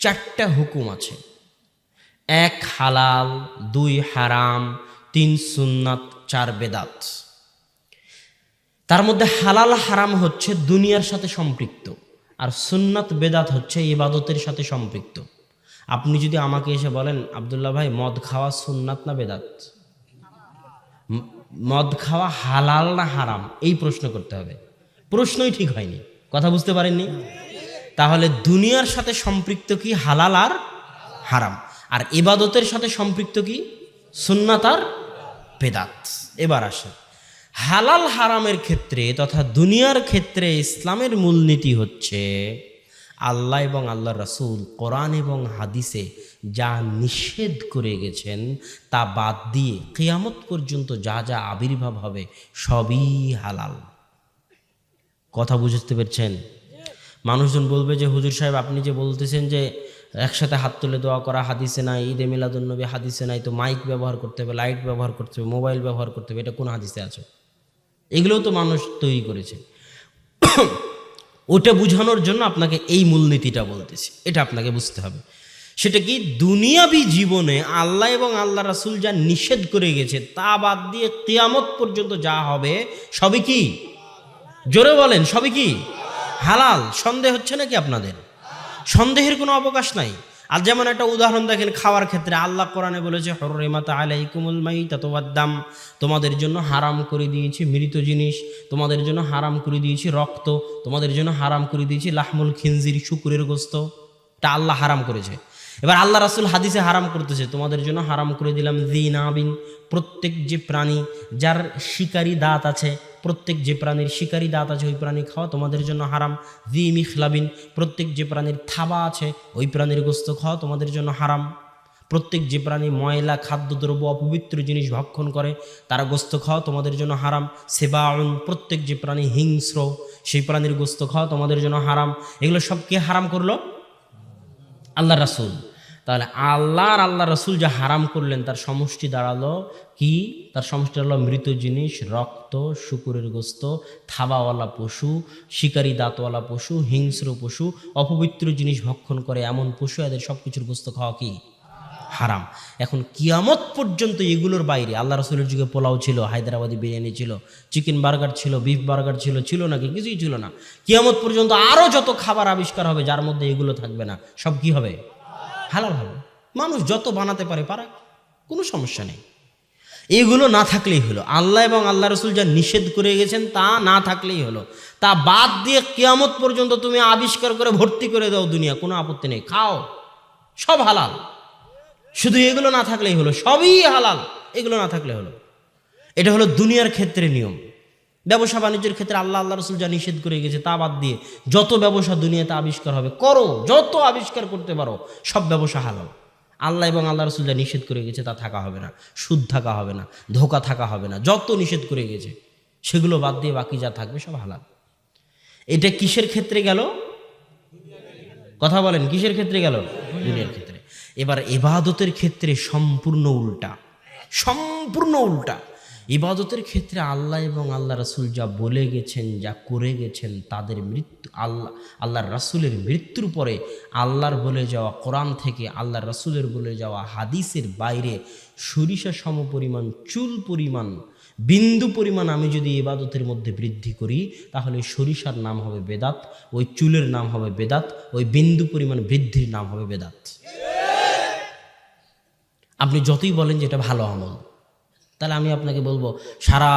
চারটা হুকুম আছে। এক হালাল, দুই হারাম, তিন সুন্নাত, চার বেদাত। তার মধ্যে হালাল, হারাম হচ্ছে দুনিয়ার সাথে সম্পৃক্ত আর সুন্নাত, বেদাত হচ্ছে ইবাদতের সাথে সম্পৃক্ত। আপনি যদি আমাকে এসে বলেন, আবদুল্লাহ ভাই, মদ খাওয়া সুন্নাত না বেদাত? মদ খাওয়া হালাল না হারাম? এই প্রশ্ন করতে হবে। প্রশ্নই ঠিক হয়নি। কথা বুঝতে পারেননি? তাহলে দুনিয়ার সাথে সম্পৃক্ত কি হালাল আর হারাম? আর এবাদতের সাথে সম্পৃক্ত কি সুন্নাত আর বেদাত? এবার আসে হালাল হারামের ক্ষেত্রে তথা দুনিয়ার ক্ষেত্রে ইসলামের মূলনীতি হচ্ছে আল্লাহ এবং আল্লাহ রাসূল কোরআন এবং হাদিসে যা নিষেধ করে গেছেন, তা বাদ দিয়ে কিয়ামত পর্যন্ত যা যা আবির্ভাব হবে সবই হালাল। কথা বুঝতে পেরেছেন? মানুষজন বলবে যে, হুজুর সাহেব, আপনি যে বলতেছেন যে একসাথে হাত তুলে দোয়া করা হাদিসে নাই, ঈদে মিলাদুন্নবী হাদিসে নাই, তো মাইক ব্যবহার করতে হবে, লাইট ব্যবহার করতে হবে, মোবাইল ব্যবহার করতে হবে, এটা কোন হাদিসে আছে? এগুলোও তো মানুষ তৈরি করেছে। ওটা বোঝানোর জন্য আপনাকে এই মূলনীতিটা বলতেছি, এটা আপনাকে বুঝতে হবে। সেটা কি? দুনিয়াবি জীবনে আল্লাহ এবং আল্লাহ রাসুল যা নিষেধ করে গেছে, তা বাদ দিয়ে কিয়ামত পর্যন্ত যা হবে, সবই কি? জোরে বলেন, সবই কি? হালাল, সন্দেহ হচ্ছে নাকি আপনাদের? সন্দেহের কোনো অবকাশ নাই। আর যেমন একটা উদাহরণ দেখেন, খাওয়ার ক্ষেত্রে আল্লাহ কোরআনে বলেছে হররে মাতা আলাই আলাইকুমুল মাই দাম। তোমাদের জন্য হারাম করে দিয়েছি মৃত জিনিস, তোমাদের জন্য হারাম করে দিয়েছি রক্ত, তোমাদের জন্য হারাম করে দিয়েছি লাহমুল খিনজির শুকুরের গোস্ত। এটা আল্লাহ হারাম করেছে। এবার আল্লাহ রাসুল হাদিসে হারাম করতেছে, তোমাদের জন্য হারাম করে দিলাম জি জিনাবিন, প্রত্যেক যে প্রাণী যার শিকারী দাঁত আছে প্রত্যেক যে প্রাণীর শিকারী দাঁত আছে, ওই প্রাণী খাওয়া তোমাদের জন্য হারাম। জি মিখলাবিন, প্রত্যেক যে প্রাণীর থাবা আছে, ওই প্রাণীর গোস্ত খাওয়া তোমাদের জন্য হারাম। প্রত্যেক যে প্রাণী ময়লা, খাদ্যদ্রব্য, অপবিত্র জিনিস ভক্ষণ করে, তারা গোস্ত খাওয়া তোমাদের জন্য হারাম। সেবাউন, প্রত্যেক যে প্রাণী হিংস্র, সেই প্রাণীর গোস্ত খাওয়া তোমাদের জন্য হারাম। এগুলো সব কে হারাম করল? আল্লাহ রাসুল। তাহলে আল্লাহ আর আল্লাহ রসুল যা হারাম করলেন, তার সমষ্টি দাঁড়াল কি? তার সমষ্টি দাঁড়াল মৃত জিনিস, রক্ত, শুকুরের গোস্ত, থাবাওয়ালা পশু, শিকারী দাঁতওয়ালা পশু, হিংস্র পশু, অপবিত্র জিনিস ভক্ষণ করে এমন পশু, এদের সব কিছুর গোস্ত খাওয়া কি? হারাম। এখন কিয়ামত পর্যন্ত এগুলোর বাইরে আল্লাহ রসুলের যুগে পোলাও ছিল, হায়দ্রাবাদি বিরিয়ানি ছিল, চিকেন বার্গার ছিল, বিফ বার্গার ছিল ছিল নাকি? কিছুই ছিল না। কিয়ামত পর্যন্ত আরও যত খাবার আবিষ্কার হবে, যার মধ্যে এগুলো থাকবে না, সব কি হবে? হালাল হবে। মানুষ যত বানাতে পারে পারা, কোনো সমস্যা নেই। এগুলো না থাকলেই হলো। আল্লাহ এবং আল্লাহ রসুল যা নিষেধ করে গেছেন তা না থাকলেই হলো। তা বাদ দিয়ে কেয়ামত পর্যন্ত তুমি আবিষ্কার করে ভর্তি করে দাও দুনিয়া, কোনো আপত্তি নেই। খাও। সব হালাল। শুধু এগুলো না থাকলেই হলো, সবই হালাল। এগুলো না থাকলে হলো। এটা হলো দুনিয়ার ক্ষেত্রে নিয়ম। ব্যবসা বাণিজ্যের ক্ষেত্রে আল্লাহ আল্লাহ রসুল যা নিষেধ করে গেছে তা বাদ দিয়ে যত ব্যবসা দুনিয়াতে আবিষ্কার হবে, করো, যত আবিষ্কার করতে পারো, সব ব্যবসা হালাল। আল্লাহ এবং আল্লাহ রসুল যা নিষেধ করে গেছে তা থাকা হবে না, সুদ থাকা হবে না, ধোকা থাকা হবে না, যত নিষেধ করে গেছে, সেগুলো বাদ দিয়ে বাকি যা থাকবে সব হালাল। এটা কিসের ক্ষেত্রে গেল? কথা বলেন, কিসের ক্ষেত্রে গেল? দুনিয়ার ক্ষেত্রে। এবার এবাদতের ক্ষেত্রে সম্পূর্ণ উল্টা সম্পূর্ণ উল্টা। ইবাদতের ক্ষেত্রে আল্লাহ এবং আল্লাহ রাসুল যা বলে গেছেন, যা করে গেছেন, তাদের মৃত্যু, আল্লাহ, আল্লাহর রাসূলের মৃত্যুর পরে আল্লাহর বলে যাওয়া কোরআন থেকে, আল্লাহর রাসূলের বলে যাওয়া হাদিসের বাইরে সরিষা সম পরিমাণ চুল পরিমাণ, বিন্দু পরিমাণ আমি যদি ইবাদতের মধ্যে বৃদ্ধি করি, তাহলে সরিষার নাম হবে বেদাত, ওই চুলের নাম হবে বেদাত, ওই বিন্দু পরিমাণ বৃদ্ধির নাম হবে বেদাত। আপনি যতই বলেন যে এটা ভালো আমল। তাহলে আমি আপনাকে বলব, সারা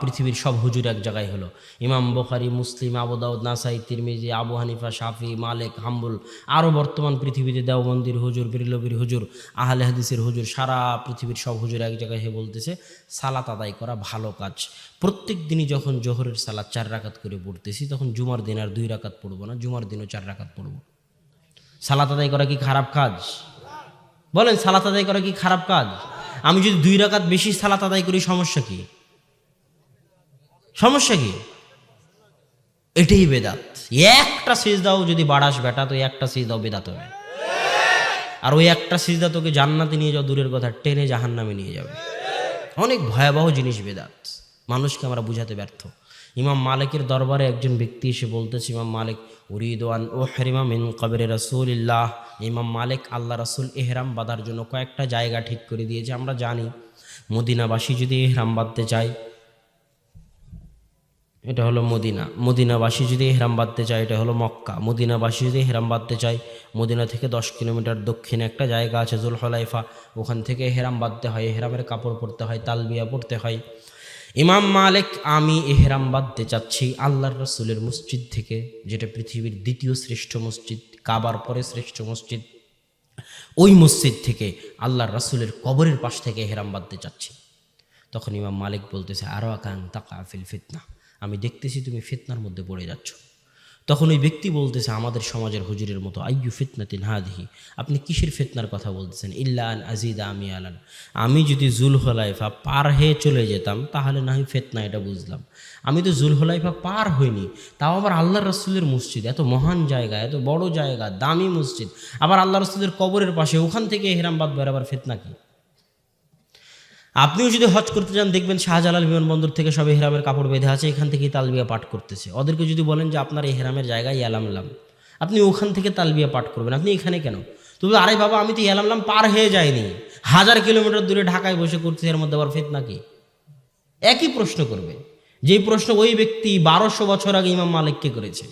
পৃথিবীর সব হুজুর এক জায়গায় হলো। Imam Bukhari, Muslim Abu Dawud Nasai, Tirmidhi, Abu Hanifa, Shafi, Malik, Hanbal আরও বর্তমান পৃথিবীতে দেওবন্দির হুজুর, বিরলবির হুজুর, আহলে হাদিসের হুজুর, সারা পৃথিবীর সব হুজুর এক জায়গায় হয়ে বলতেছে, সালাত আদায় করা ভালো কাজ। প্রত্যেক দিনই যখন জোহরের সালাত চার রাকাত করে পড়তেছি, তখন জুমার দিন আর দুই রাকাত পড়ব না, জুমার দিনও চার রাকাত পড়ব। সালাত আদায় করা কি খারাপ কাজ? বলেন, সালাত আদায় করা কি খারাপ কাজ? আমি যদি দুই রাকাত বেশি সালাত আদায় করি, সমস্যা কি? সমস্যা কি? এটাই বেদাত। একটা সিজদাও যদি বাড়াস বেটা, তো একটা সিজদাও বেদাত হবে। আর ওই একটা সিজদা তোকে জান্নাতে নিয়ে যাও দূরের কথা, টেনে জাহান্নামে নিয়ে যাবে। অনেক ভয়াবহ জিনিস বেদাত। মানুষকে আমরা বুঝাতে ব্যর্থ। ইমাম মালিকের দরবারে একজন ব্যক্তি এসে বলতেছে, ইমাম মালিক উরিদওয়ান ও হেরিমা মিন কবরে রসুলিল্লাহ। ইমাম মালিক আল্লাহ রসুল এহরাম বাঁধার জন্য কয়েকটা জায়গা ঠিক করে দিয়েছে। আমরা জানি মদিনাবাসী যদি এহরাম বাঁধতে চায়, এটা হলো মদিনা। মদিনাবাসী যদি হেরাম বাঁধতে চায়, এটা হলো মক্কা। মদিনাবাসী যদি হেরাম বাঁধতে চায়, মদিনা থেকে দশ কিলোমিটার দক্ষিণে একটা জায়গা আছে, জুলহলাইফা। ওখান থেকে হেরাম বাঁধতে হয় হেরামের কাপড় পরতে হয়, তালবিয়া পরতে হয়। ইমাম মালিক, আমি এহরাম বাঁধতে চাচ্ছি আল্লাহর রসুলের মসজিদ থেকে, যেটা পৃথিবীর দ্বিতীয় শ্রেষ্ঠ মসজিদ, কাবার পরে শ্রেষ্ঠ মসজিদ। ওই মসজিদ থেকে আল্লাহর রসুলের কবরের পাশ থেকে এহরাম বাঁধতে চাচ্ছি। তখন ইমাম মালিক বলতেছে, আরও আকান তাকা ফিল ফিতনা। আমি দেখতেছি তুমি ফিতনার মধ্যে পড়ে যাচ্ছ। তখন ওই ব্যক্তি বলতেছে, আমাদের সমাজের হুজুরের মতো, আইয়ু ফিতনাতিন হাদিহি। আপনি কিসের ফিতনার কথা বলতেছেন? ইল্লান আজিদা আমি আলান। আমি যদি জুল হলাইফা পার হয়ে চলে যেতাম, তাহলে না হয় ফেতনা, এটা বুঝলাম। আমি তো জুল হলাইফা পার হইনি, তাও আবার আল্লাহ রসুলের মসজিদ, এত মহান জায়গা, এত বড় জায়গা, দামি মসজিদ। আবার আল্লাহ রসুলের কবরের পাশে, ওখান থেকে হেরামবাদ বেড়াবার ফেতনা কি? আপনিও যদি হজ করতে যান, দেখবেন শাহজালাল বিমানবন্দর থেকে সবে হেরামের কাপড় বেঁধে আছে, এখান থেকেই তালবিয়া পাঠ করতেছে। ওদেরকে যদি বলেন যে, আপনার এই হেরামের জায়গায় ইয়ালামলাম আপনি ওখান থেকে তালবিয়া পাঠ করবেন। আপনি এখানে কেন? তবে আরে বাবা, আমি তো ইয়ালামলাম পার হয়ে যাইনি। হাজার কিলোমিটার দূরে ঢাকায় বসে করতেছে, এর মধ্যে আবার ফেতনা কি? একই প্রশ্ন করবে। যেই প্রশ্ন ওই ব্যক্তি বারোশো বছর আগে ইমাম মালিককে করেছে।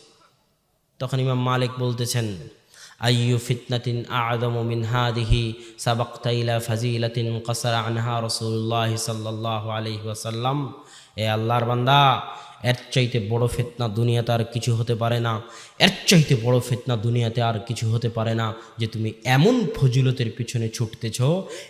তখন ইমাম মালিক বলতেছেন আইয়ু ফিতনাতিন আদম মিন হাদিহি সাবাক্তা ইলা ফাজিলাতিন কাসার আনহা রসুল্লাহ সাল্লাহ আলহি ওয়াসাল্লাম এ আল্লাহর বান্দা এর চাইতে বড় ফিতনা দুনিয়াতে আর কিছু হতে পারে না। এর চাইতে বড় ফিতনা দুনিয়াতে আর কিছু হতে পারে না যে তুমি এমন ফজিলতের পিছনে ছুটতেছ,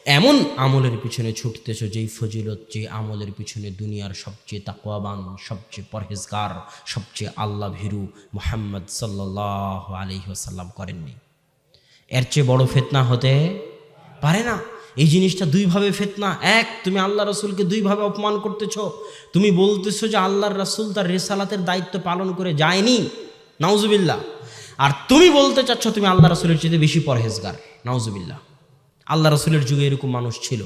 এমন আমলের পিছনে ছুটতেছ যেই ফজিলত যে আমলের পিছনে দুনিয়ার সবচেয়ে তাকওয়াবান, সবচেয়ে পরহেজগার, সবচেয়ে আল্লাহ ভীরু মোহাম্মদ সাল্লাহ আলহিহাসাল্লাম করেননি। এর চেয়ে বড় ফেতনা হতে পারে না। এই জিনিসটা দুইভাবে ফেতনা। এক, তুমি আল্লাহ রসুলকে দুইভাবে অপমান করতেছ। তুমি বলতেছো যে আল্লাহর রসুল তার রেসালাতের দায়িত্ব পালন করে যায়নি। নাউজুবিল্লা আর তুমি বলতে চাচ্ছ তুমি আল্লাহ রসুলের চেয়ে বেশি পরহেজগার। নাউজুবিল্লা আল্লাহ রসুলের যুগে এরকম মানুষ ছিল।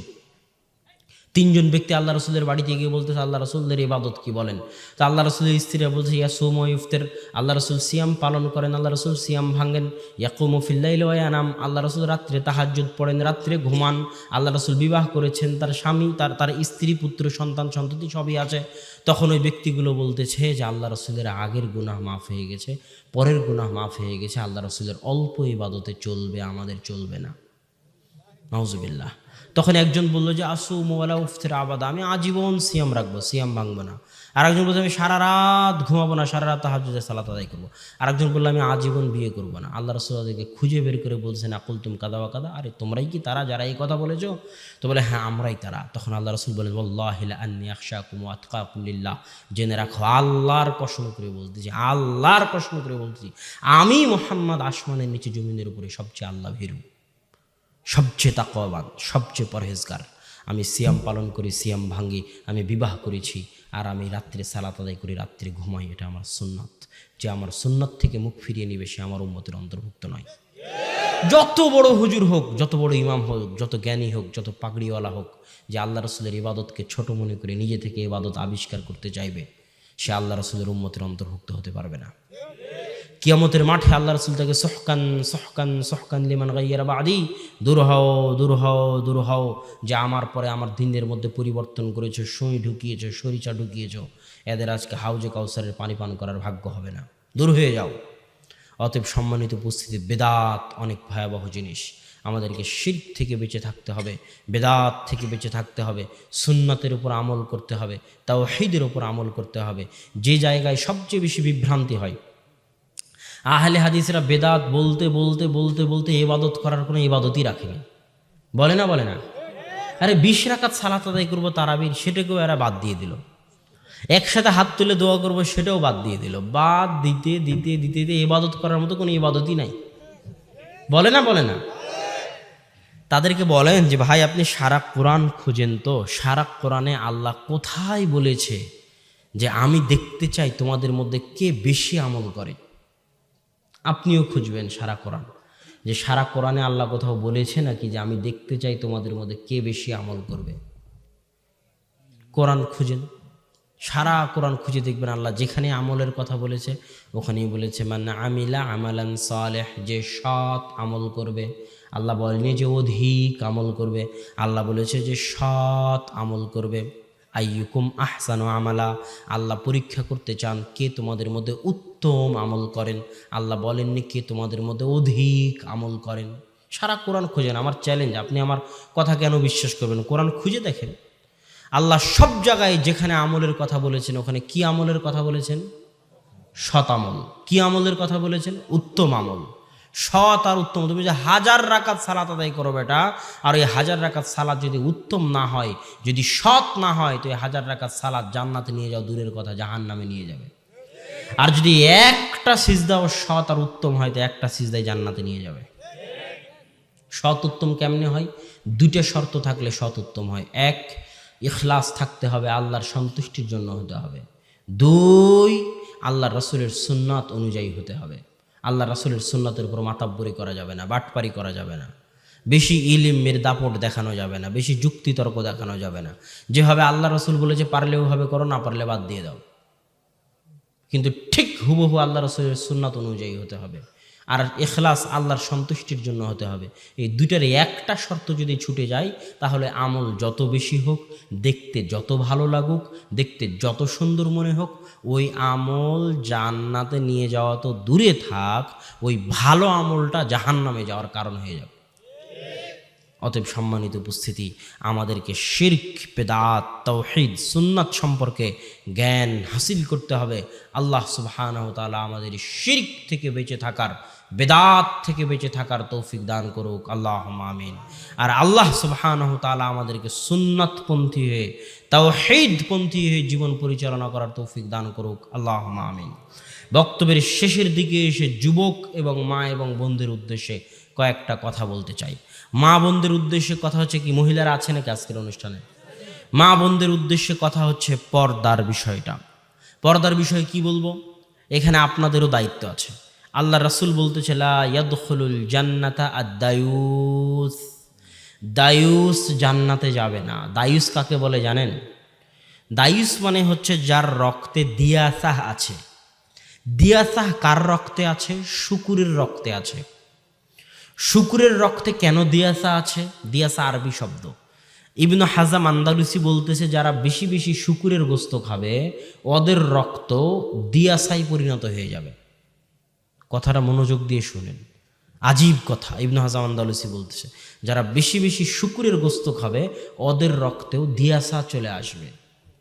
তিনজন ব্যক্তি আল্লাহ রসুলের বাড়িতে গিয়ে বলতেছে, আল্লাহ রসুলদের ইবাদত কি? বলেন। তো আল্লাহ রসুলের স্ত্রীরা বলছে ইয়া সোম ইফতের আল্লাহ রসুল সিয়াম পালন করেন, আল্লাহ রসুল সিয়াম ভাঙ্গেন ইয়াকুম ফিল্লাইলাম আল্লাহ রসুল রাত্রে তাহাজ্জুদ পড়েন, রাত্রে ঘুমান। আল্লাহ রসুল বিবাহ করেছেন, তার স্বামী, তার তার স্ত্রী, পুত্র, সন্তান, সন্ততি সবই আছে। তখন ওই ব্যক্তিগুলো বলতেছে যে, আল্লাহ রসুলের আগের গুনাহ মাফ হয়ে গেছে, পরের গুনাহ মাফ হয়ে গেছে। আল্লাহ রসুলের অল্প ইবাদতে চলবে, আমাদের চলবে না। নওজুবিল্লাহ তখন একজন বলল যে, আসু মোবাইলা উফতের আবাদা, আমি আজীবন সিয়াম রাখব, সিয়াম ভাঙবো না। আর একজন বলছে, আমি সারা রাত ঘুমাবো না, সারা রাত তাহাজুদের সালাত আদায় করব। আর একজন বলল, আমি আজীবন বিয়ে করব না। আল্লাহ রসুলকে খুঁজে বের করে বলছেন, আকুল তুম কাদা কাদা? আরে, তোমরাই কি তারা যারা এই কথা বলেছ? তো বলে হ্যাঁ আমরাই তারা। তখন আল্লাহ রসুল বলেন বল্লাহ আন্নি আকশা কুমু আতকাকুল্লিল্লাহ জেনে রাখো, আল্লাহর কসম করে বলতেছি আল্লাহর কসম করে বলতেছি আমি মোহাম্মদ আসমানের নিচে জমিনের উপরে সবচেয়ে আল্লাহ ভীরু। সবচেয়ে তাকওয়াবান, সবচেয়ে পরহেজগার। আমি সিয়াম পালন করি, সিয়াম ভাঙ্গি, আমি বিবাহ করেছি, আর আমি রাত্রে সালাত আদায় করি, রাত্রে ঘুমাই, এটা আমার সুন্নত। যে আমার সুন্নত থেকে মুখ ফিরিয়ে নিবে, সে আমার উম্মতের অন্তর্ভুক্ত নয়। যত বড় হুজুর হোক, যত বড় ইমাম হোক, যত জ্ঞানী হোক, যত পাগড়িওয়ালা হোক, যে আল্লাহ রসুলের ইবাদতকে ছোট মনে করে নিজে থেকে ইবাদত আবিষ্কার করতে চাইবে, সে আল্লাহ রসুলের উম্মতের অন্তর্ভুক্ত হতে পারবে না। কিয়ামতের মাঠে আল্লাহ রসুল তাকে সহকান সহকান সহকান লিমান গাইয়ারা বাদি, দূর হও দূর হও দূর হও, যে আমার পরে আমার দিনের মধ্যে পরিবর্তন করেছ, সই ঢুকিয়েছো, সরিচা ঢুকিয়েছো, এদের আজকে হাউজে কাউসারের পানি পান করার ভাগ্য হবে না। দূর হয়ে যাও। অতএব সম্মানিত উপস্থিতি, বেদাত অনেক ভয়াবহ জিনিস। আমাদেরকে শির থেকে বেঁচে থাকতে হবে, বেদাত থেকে বেঁচে থাকতে হবে, সুন্নতের উপর আমল করতে হবে তাও হেদের উপর আমল করতে হবে। যে জায়গায় সবচেয়ে বেশি বিভ্রান্তি হয় আহলে হাদিসরা বেদাত বলতে বলতে বলতে বলতে এবাদত করার কোনো ইবাদতই রাখেনি। বলে না বলে না? আরে বিশ রাকাত সালাত আদায় করব তারাবির, সেটাকেও এরা বাদ দিয়ে দিল। একসাথে হাত তুলে দোয়া করব, সেটাও বাদ দিয়ে দিল। বাদ দিতে দিতে দিতে দিতে ইবাদত করার মতো কোনো ইবাদতই নাই। বলে না বলে না? তাদেরকে বলেন যে, ভাই, আপনি সারা কোরআন খুঁজেন তো। সারা কোরআনে আল্লাহ কোথায় বলেছে যে, আমি দেখতে চাই তোমাদের মধ্যে কে বেশি আমল করে? আপনিও খুঁজবেন সারা কোরআন। যে সারা কোরআনে আল্লাহ কোথাও বলেছে নাকি যে আমি দেখতে চাই তোমাদের মধ্যে কে বেশি আমল করবে। কোরআন খুঁজেন। সারা কোরআন খুঁজে দেখবেন আল্লাহ যেখানে আমলের কথা বলেছে, ওখানেই বলেছে মানে আমিলা আমালান সালেহ যে সৎ আমল করবে। আল্লাহ বলেনি যে অধিক আমল করবে। আল্লাহ বলেছে যে সৎ আমল করবে। আইয়ুকুম আহসানু আমালা। আল্লাহ পরীক্ষা করতে চান কে তোমাদের মধ্যে উত্তম আমল করেন। আল্লাহ বলেননি কে তোমাদের মধ্যে অধিক আমল করেন। সারা কোরআন খোঁজেন। আমার চ্যালেঞ্জ আপনি আমার কথা কেন বিশ্বাস করবেন? কোরআন খুঁজে দেখেন। আল্লাহ সব জায়গায় যেখানে আমলের কথা বলেছেন, ওখানে কি আমলের কথা বলেছেন? সৎ আমল। কি আমলের কথা বলেছেন? উত্তম আমল। সৎ আর উত্তম। তুমি যে হাজার রাকাত সালাত আদায় করো বেটা, আর ওই হাজার রাকাত সালাত যদি উত্তম না হয়, যদি সৎ না হয়, তো এই হাজার রাকাত সালাত জান্নাতে নিয়ে যাও, দূরের কথা জাহান নামে নিয়ে যাবে। আর যদি একটা সিজদাও সৎ আর উত্তম হয়, তো একটা সিজদাই জান্নাতে নিয়ে যাবে। সৎ উত্তম কেমনে হয়? দুইটা শর্ত থাকলে সৎ উত্তম হয়। এক, ইখলাস থাকতে হবে, আল্লাহর সন্তুষ্টির জন্য হতে হবে। দুই আল্লাহ রসুলের সুন্নাত অনুযায়ী হতে হবে। আল্লাহ রাসুলের সুন্নাতের উপর মাতাব্বরি করা যাবে না, বাটপারি করা যাবে না। বেশি ইলিমের দাপট দেখানো যাবে না, বেশি যুক্তিতর্ক দেখানো যাবে না। যেভাবে আল্লাহ রসুল বলেছে পারলে ওভাবে করো, না পারলে বাদ দিয়ে দাও। কিন্তু ঠিক হুবহু আল্লাহ রসুলের সুন্নাত অনুযায়ী হতে হবে। আর এখলাস আল্লাহর সন্তুষ্টির জন্য হতে হবে। এই দুইটার একটা শর্ত যদি ছুটে যায়, তাহলে আমল যত বেশি হোক, দেখতে যত ভালো লাগুক, দেখতে যত সুন্দর মনে হোক, ওই আমল জান্নাতে নিয়ে যাওয়া তো দূরে থাক, ওই ভালো আমলটা জাহান্নামে যাওয়ার কারণ হয়ে যাবে। অতএব সম্মানিত উপস্থিতি, আমাদেরকে শির্ক পেদাত তৌহিদ, সুন্নাত সম্পর্কে জ্ঞান হাসিল করতে হবে। আল্লাহ সুবহানাহু তাআলা আমাদের শির্ক থেকে বেঁচে থাকার, বেদাত থেকে বেঁচে থাকার তৌফিক দান করুক। আল্লাহ আমিন। আর আল্লাহ সুবহানাহু আমাদেরকে সুন্নাতপন্থী হয়ে তাওহীদপন্থী হয়ে জীবন পরিচালনা করার তৌফিক দান করুক। আল্লাহ আমিন। বক্তব্যের শেষের দিকে এসে যুবক এবং মা এবং বন্ধুর উদ্দেশ্যে কয়েকটা কথা বলতে চাই। মা বোনদের উদ্দেশ্যে কথা হচ্ছে কি, মহিলারা আছে নাকি আজকের অনুষ্ঠানে? মা বোনদের উদ্দেশ্যে কথা হচ্ছে পর্দার বিষয়টা। পর্দার বিষয়ে কি বলব? এখানে আপনাদেরও দায়িত্ব আছে। আল্লাহ রাসুল ইয়াদখুলুল জান্নাতা আদ-দায়ুস। দায়ুস জান্নাতে যাবে না। দায়ুস কাকে বলে জানেন? দায়ুস মানে হচ্ছে যার রক্তে দিয়াসাহ আছে। দিয়াসাহ কার রক্তে আছে? শুকুরের রক্তে আছে। শুকুরের রক্তে কেন দিয়াসা আছে? দিয়াসা আরবি শব্দ। ইবনু হাজাম আন্দালুসি বলতেছে, যারা বেশি বেশি শুকুরের গোস্ত খাবে, ওদের রক্ত দিয়াসায় পরিণত হয়ে যাবে। কথাটা মনোযোগ দিয়ে শুনেন। আজীব কথা, ইবনু হাজাম আন্দালুসি বলতেছে, যারা বেশি বেশি শুকুরের গোস্ত খাবে, ওদের রক্তেও দিয়াসা চলে আসবে।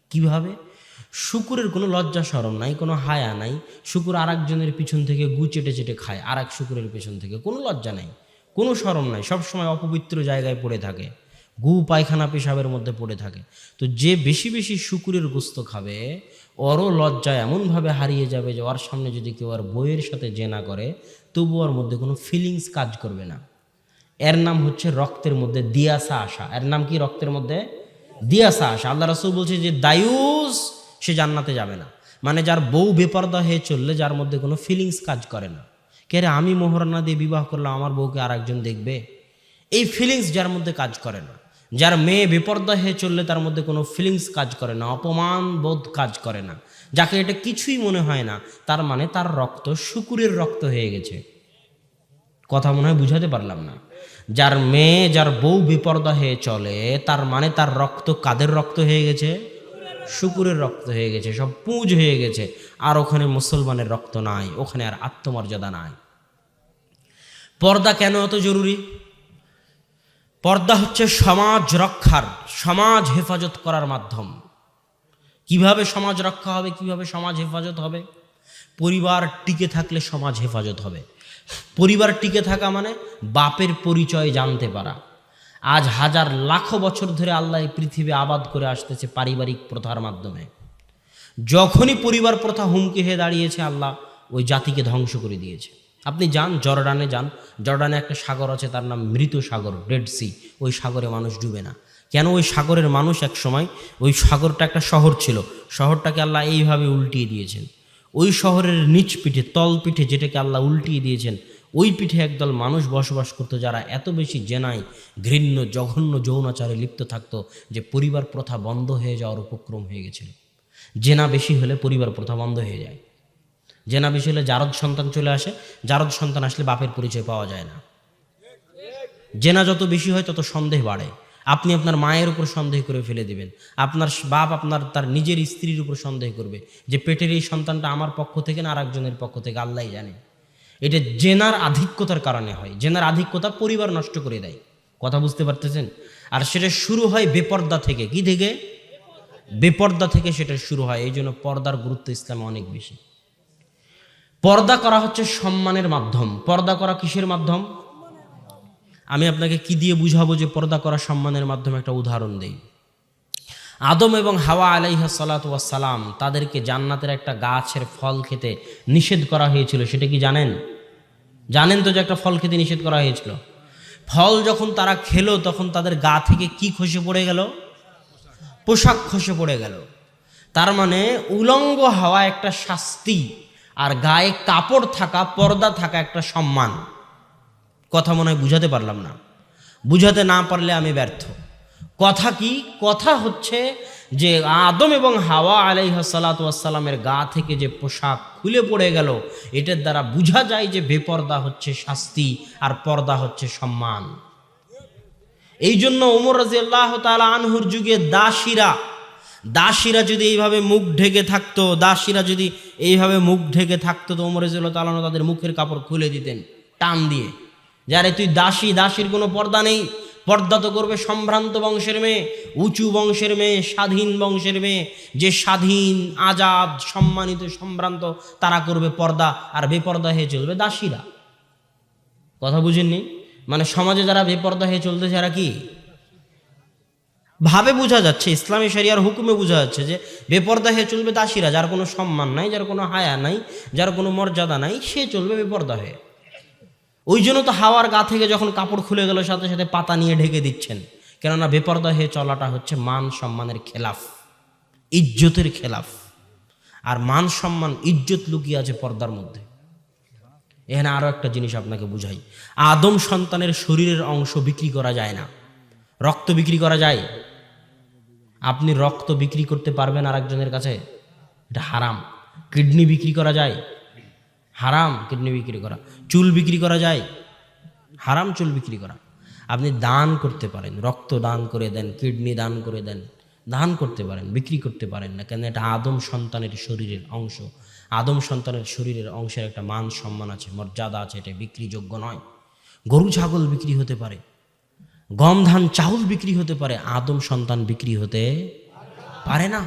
কীভাবে? শুকুরের কোনো লজ্জা সরম নাই, কোনো হায়া নাই। শুকুর আর একজনের পিছন থেকে গু চেটে চেটে খায় আর এক শুকুরের পেছন থেকে, কোনো লজ্জা নাই। কোনো স্মরণ নাই সবসময় অপবিত্র জায়গায় পড়ে থাকে, গু পায়খানা পেশাবের মধ্যে পড়ে থাকে। তো যে বেশি বেশি শুকুরের গোস্ত খাবে, ওরও লজ্জা এমনভাবে হারিয়ে যাবে যে ওর সামনে যদি কেউ আর বইয়ের সাথে জেনা করে তবু ওর মধ্যে কোনো ফিলিংস কাজ করবে না। এর নাম হচ্ছে রক্তের মধ্যে দিয়াসা আসা এর নাম কি রক্তের মধ্যে? দিয়াসা আসা আল্লাহ রসুল বলছে যে দায়ুস, সে জান্নাতে যাবে না। মানে যার বউ বেপর্দা হয়ে চললে যার মধ্যে কোনো ফিলিংস কাজ করে না। কে রে, আমি মোহরানা দিয়ে বিবাহ করলাম, আমার বউকে আর একজন দেখবে? এই ফিলিংস যার মধ্যে কাজ করে না। যার মেয়ে বেপর্দা হয়ে চললে তার মধ্যে কোনো ফিলিংস কাজ করে না, অপমান বোধ কাজ করে না। যাকে এটা কিছুই মনে হয় না, তার মানে তার রক্ত শুকুরের রক্ত হয়ে গেছে। কথা মনে হয় বুঝাতে পারলাম না। যার মেয়ে, যার বউ বিপর্দা হয়ে চলে, তার মানে তার রক্ত কাদের রক্ত হয়ে গেছে? শুকুরের রক্ত হয়ে গেছে, সব পুঁজ হয়ে গেছে। আর ওখানে মুসলমানের রক্ত নাই, ওখানে আর আত্মমর্যাদা নাই। পর্দা কেন এত জরুরি? পর্দা হচ্ছে সমাজ রক্ষার, সমাজ হেফাজত করার মাধ্যম। কীভাবে সমাজ রক্ষা হবে, কীভাবে সমাজ হেফাজত হবে? পরিবার টিকে থাকলে সমাজ হেফাজত হবে। পরিবার টিকে থাকা মানে বাপের পরিচয় জানতে পারা। আজ হাজার লাখো বছর ধরে আল্লাহ এই পৃথিবী আবাদ করে আসতেছে পারিবারিক প্রথার মাধ্যমে। যখনই পরিবার প্রথা হুমকি হয়ে দাঁড়িয়েছে, আল্লাহ ওই জাতিকে ধ্বংস করে দিয়েছে। আপনি যান, জর্ডানে যান। জর্ডানে একটা সাগর আছে, তার নাম মৃত সাগর রেড সি ওই সাগরে মানুষ ডুবে না। কেন ওই সাগরের মানুষ এক সময়, ওই সাগরটা একটা শহর ছিল। শহরটাকে আল্লাহ এইভাবে উল্টিয়ে দিয়েছেন। ওই শহরের নিচ পিঠে, তল পিঠে যেটাকে আল্লাহ উল্টিয়ে দিয়েছেন, ওই পিঠে একদল মানুষ বসবাস করতো যারা এত বেশি জেনায় ঘৃণ্য, জঘন্য যৌনাচারে লিপ্ত থাকতো যে পরিবার প্রথা বন্ধ হয়ে যাওয়ার উপক্রম হয়ে গেছিল। জেনা বেশি হলে পরিবার প্রথা বন্ধ হয়ে যায়। জেনা বেশি হলে জারদ সন্তান চলে আসে, জারদ সন্তান আসলে বাপের পরিচয় পাওয়া যায় না। জেনা যত বেশি হয় তত সন্দেহ বাড়ে। আপনি আপনার মায়ের উপর সন্দেহ করে ফেলে দিবেন। আপনার বাপ আপনার, তার নিজের স্ত্রীর উপর সন্দেহ করবে যে পেটের এই সন্তানটা আমার পক্ষ থেকে না আরেকজনের পক্ষ থেকে আল্লাহ জানে। এটা জেনার আধিক্যতার কারণে হয়। জেনার আধিক্যতা পরিবার নষ্ট করে দেয়। কথা বুঝতে পারতেছেন? আর সেটা শুরু হয় বেপর্দা থেকে। কি থেকে? বেপর্দা থেকে সেটা শুরু হয়। এই জন্য পর্দার গুরুত্ব ইসলামে অনেক বেশি। পর্দা করা হচ্ছে সম্মানের মাধ্যম। পর্দা করা কিসের মাধ্যম? আমি আপনাকে কি দিয়ে বুঝাবো যে পর্দা করা সম্মানের মাধ্যমে একটা উদাহরণ দেই? আদম এবং হাওয়া আলাইহা সালাম তাদেরকে জান্নাতের একটা গাছের ফল খেতে নিষেধ করা হয়েছিল, সেটা কি জানেন? জানেন তো যে একটা ফল খেতে নিষেধ করা হয়েছিল? ফল যখন তারা খেলো, তখন তাদের গা থেকে কি খসে পড়ে গেল? পোশাক খসে পড়ে গেল। তার মানে উলঙ্গ হাওয়া একটা শাস্তি। আর গায়ে কাপড় থাকা, পর্দা থাকা একটা সম্মান। কথা মনে হয় বুঝাতে পারলাম না। বুঝাতে না পারলে আমি ব্যর্থ। কথা কি? কথা হচ্ছে যে আদম এবং হাওয়া আলাইহাসালাতামের গা থেকে যে পোশাক খুলে পড়ে গেল, এটার দ্বারা বোঝা যায় যে বেপর্দা হচ্ছে শাস্তি আর পর্দা হচ্ছে সম্মান। এই জন্য ওমর রাজি আল্লাহ তালা আনহুর যুগে দাসীরা দাসীরা যদি এইভাবে মুখ ঢেকে থাকতো, দাসীরা যদি এইভাবে মুখ ঢেকে থাকতো, তো ওমর রাজিউল্লাহ তালানো তাদের মুখের কাপড় খুলে দিতেন, টান দিয়ে। যারে তুই দাসী, দাসীর কোনো পর্দা নেই। পর্দা তো করবে সম্ভ্রান্ত বংশের মেয়ে, উঁচু বংশের মেয়ে, স্বাধীন বংশের মেয়ে। যে স্বাধীন, আজাদ, সম্মানিত, সম্ভ্রান্ত, তারা করবে পর্দা, আর বেপর্দা হয়ে চলবে দাসীরা। কথা বুঝেননি? মানে সমাজে যারা বেপর্দা হয়ে চলতেছে, এরা কি? ভাবে বোঝা যাচ্ছে, ইসলামী শরিয়ার হুকুমে বোঝা যাচ্ছে যে বেপর্দা হয়ে চলবে দাসীরা, যার কোনো সম্মান নাই, যার কোনো হায়া নাই, যার কোনো মর্যাদা নাই, সে চলবে বেপর্দা হয়ে। ওই জন্য তো হাওয়ার গা থেকে যখন কাপড় খুলে গেল, সাথে সাথে পাতা নিয়ে ঢেকে দিচ্ছেন। কেননা বেপর্দা হয়ে চলাটা হচ্ছে মান সম্মানের খেলাফ, ইজ্জতের খেলাফ। আর মান সম্মান, ইজ্জত লুকিয়ে আছে পর্দার মধ্যে। এখানে আরও একটা জিনিস আপনাকে বুঝাই। আদম সন্তানের শরীরের অংশ বিক্রি করা যায় না। রক্ত বিক্রি করা যায়। আপনি রক্ত বিক্রি করতে পারবেন আরেকজনের কাছে। এটা হারাম। কিডনি বিক্রি করা যায়। হারাম কিডনি বিক্রি করা। চুল বিক্রি করা যায়। হারাম চুল বিক্রি করা। আপনি দান করতে পারেন। রক্ত দান করে দেন, কিডনি দান করে দেন। দান করতে পারেন, বিক্রি করতে পারেন না কেন? এটা আদম সন্তানের শরীরের অংশ। আদম সন্তানের শরীরের অংশের একটা মান সম্মান আছে, মর্যাদা আছে, এটা বিক্রিযোগ্য নয়। গরু, ছাগল বিক্রি হতে পারে। গম ধান চাউল বিক্রি হতে পারে আদম সন্তান বিক্রি হতে পারে না।